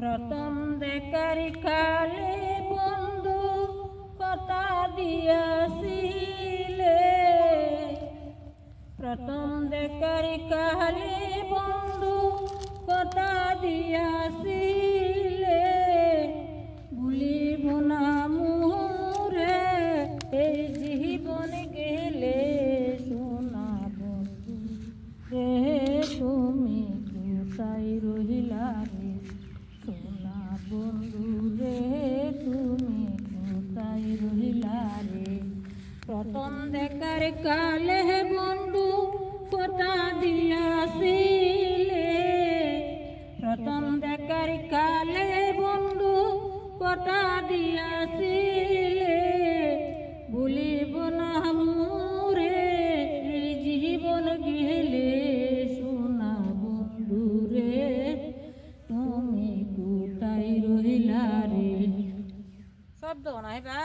প্রথম দেখার কালে বন্ধু কথা দিয়াছিলে। প্রথম দেখার কালে বন্ধু কথা দিয়াছিলে। ভুলিব না মুরে, এই জীবন গেলে সোনা বন্ধু। রে তুমি কোথায় রহিলা তুমি কোথায় রহিলা রে? প্রথম দেখার কালে বন্ধু, কথা দিয়াছিলে। প্রথম দেখার কালে বন্ধু, কথা দিয়াছিলে। শব্দ নাই বা